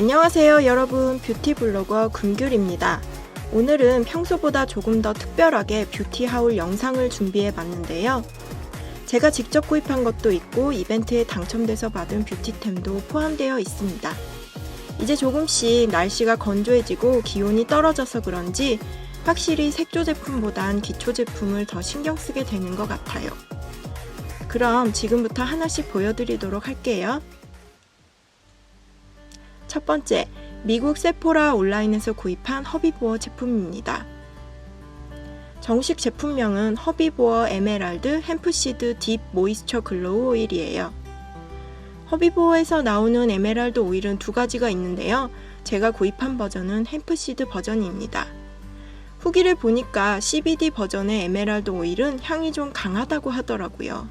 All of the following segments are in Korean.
안녕하세요 여러분 뷰티 블로거 금귤입니다. 오늘은 평소보다 조금 더 특별하게 뷰티 하울 영상을 준비해 봤는데요. 제가 직접 구입한 것도 있고 이벤트에 당첨돼서 받은 뷰티템도 포함되어 있습니다. 이제 조금씩 날씨가 건조해지고 기온이 떨어져서 그런지 확실히 색조 제품보단 기초 제품을 더 신경 쓰게 되는 것 같아요. 그럼 지금부터 하나씩 보여드리도록 할게요. 첫 번째, 미국 세포라 온라인에서 구입한 허비보어 제품입니다. 정식 제품명은 허비보어 에메랄드 햄프시드 딥 모이스처 글로우 오일이에요. 허비보어에서 나오는 에메랄드 오일은 두 가지가 있는데요. 제가 구입한 버전은 햄프시드 버전입니다. 후기를 보니까 CBD 버전의 에메랄드 오일은 향이 좀 강하다고 하더라고요.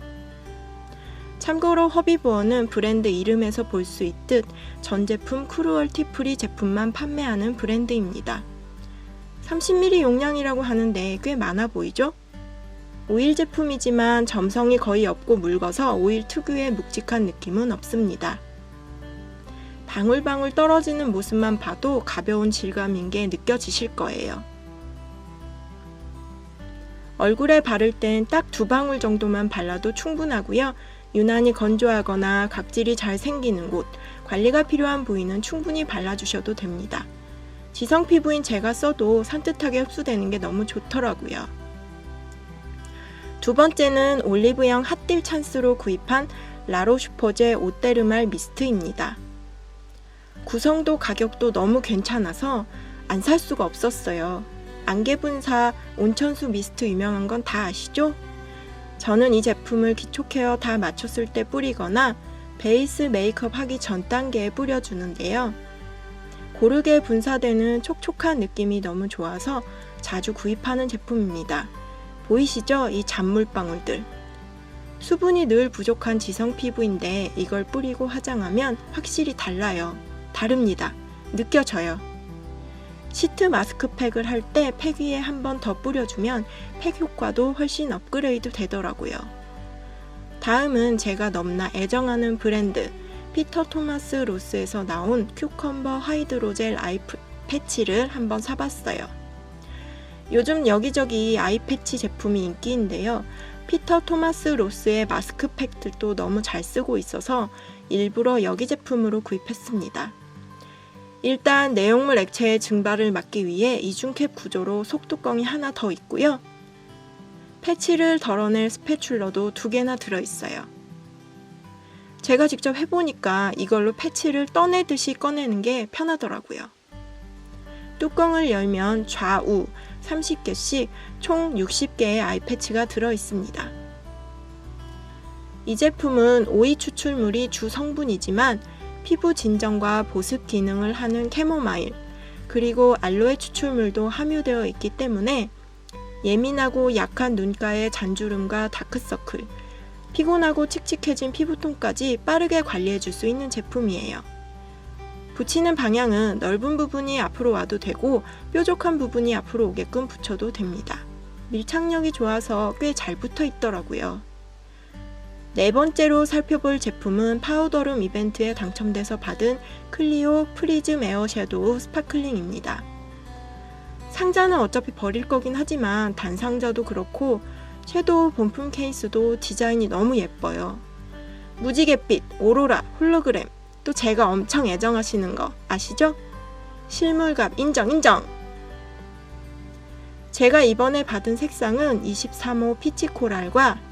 참고로 허비보어는 브랜드 이름에서 볼 수 있듯 전 제품 크루얼티 프리 제품만 판매하는 브랜드입니다. 30ml 용량이라고 하는데 꽤 많아 보이죠? 오일 제품이지만 점성이 거의 없고 묽어서 오일 특유의 묵직한 느낌은 없습니다. 방울방울 떨어지는 모습만 봐도 가벼운 질감인 게 느껴지실 거예요. 얼굴에 바를 땐 딱 두 방울 정도만 발라도 충분하고요. 유난히 건조하거나 각질이 잘 생기는 곳, 관리가 필요한 부위는 충분히 발라주셔도 됩니다. 지성 피부인 제가 써도 산뜻하게 흡수되는 게 너무 좋더라고요. 두 번째는 올리브영 핫딜 찬스로 구입한 라로슈퍼제 오테르말 미스트입니다. 구성도 가격도 너무 괜찮아서 안 살 수가 없었어요. 안개분사 온천수 미스트 유명한 건 다 아시죠? 저는 이 제품을 기초 케어 다 마쳤을 때 뿌리거나 베이스 메이크업 하기 전 단계에 뿌려주는데요. 고르게 분사되는 촉촉한 느낌이 너무 좋아서 자주 구입하는 제품입니다. 보이시죠? 이 잔물방울들. 수분이 늘 부족한 지성 피부인데 이걸 뿌리고 화장하면 확실히 달라요. 다릅니다. 느껴져요. 시트 마스크팩을 할 때 팩 위에 한 번 더 뿌려주면 팩 효과도 훨씬 업그레이드 되더라고요. 다음은 제가 넘나 애정하는 브랜드 피터 토마스 로스에서 나온 큐컴버 하이드로젤 아이 패치를 한번 사봤어요. 요즘 여기저기 아이 패치 제품이 인기인데요. 피터 토마스 로스의 마스크팩들도 너무 잘 쓰고 있어서 일부러 여기 제품으로 구입했습니다. 일단 내용물 액체의 증발을 막기 위해 이중캡 구조로 속뚜껑이 하나 더 있고요. 패치를 덜어낼 스패출러도 두 개나 들어있어요. 제가 직접 해보니까 이걸로 패치를 떠내듯이 꺼내는 게 편하더라고요. 뚜껑을 열면 좌우 30개씩 총 60개의 아이패치가 들어있습니다. 이 제품은 오이 추출물이 주 성분이지만 피부 진정과 보습 기능을 하는 캐모마일, 그리고 알로에 추출물도 함유되어 있기 때문에 예민하고 약한 눈가의 잔주름과 다크서클, 피곤하고 칙칙해진 피부톤까지 빠르게 관리해 줄 수 있는 제품이에요. 붙이는 방향은 넓은 부분이 앞으로 와도 되고 뾰족한 부분이 앞으로 오게끔 붙여도 됩니다. 밀착력이 좋아서 꽤 잘 붙어 있더라고요. 네 번째로 살펴볼 제품은 파우더룸 이벤트에 당첨돼서 받은 클리오 프리즘 에어 섀도우 스파클링입니다. 상자는 어차피 버릴 거긴 하지만 단상자도 그렇고 섀도우 본품 케이스도 디자인이 너무 예뻐요. 무지갯빛, 오로라, 홀로그램, 또 제가 엄청 애정하시는 거 아시죠? 실물갑 인정 인정! 제가 이번에 받은 색상은 23호 피치 코랄과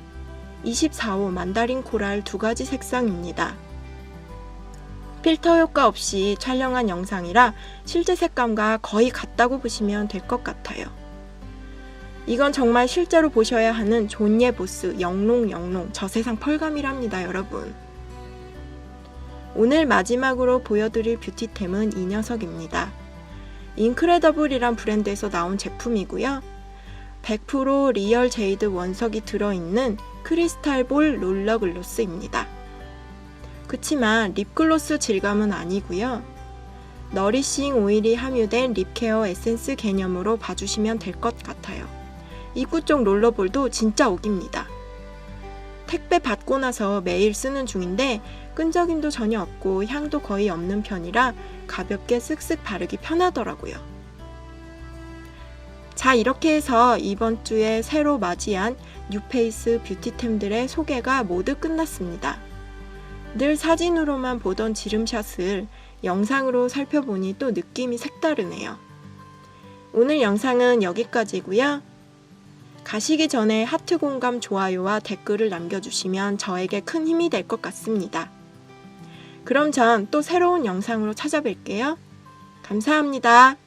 24호 만다린 코랄 두 가지 색상입니다. 필터 효과 없이 촬영한 영상이라 실제 색감과 거의 같다고 보시면 될 것 같아요. 이건 정말 실제로 보셔야 하는 존예 보스 영롱 영롱 저세상 펄감이랍니다, 여러분. 오늘 마지막으로 보여드릴 뷰티템은 이 녀석입니다. 인크레더블이란 브랜드에서 나온 제품이고요. 100% 리얼 제이드 원석이 들어있는 크리스탈볼 롤러 글로스입니다. 그치만 립글로스 질감은 아니고요. 너리싱 오일이 함유된 립케어 에센스 개념으로 봐주시면 될 것 같아요. 입구 쪽 롤러볼도 진짜 옥입니다. 택배 받고 나서 매일 쓰는 중인데 끈적임도 전혀 없고 향도 거의 없는 편이라 가볍게 쓱쓱 바르기 편하더라고요. 자, 이렇게 해서 이번 주에 새로 맞이한 뉴페이스 뷰티템들의 소개가 모두 끝났습니다. 늘 사진으로만 보던 지름샷을 영상으로 살펴보니 또 느낌이 색다르네요. 오늘 영상은 여기까지고요. 가시기 전에 하트 공감 좋아요와 댓글을 남겨주시면 저에게 큰 힘이 될 것 같습니다. 그럼 전 또 새로운 영상으로 찾아뵐게요. 감사합니다.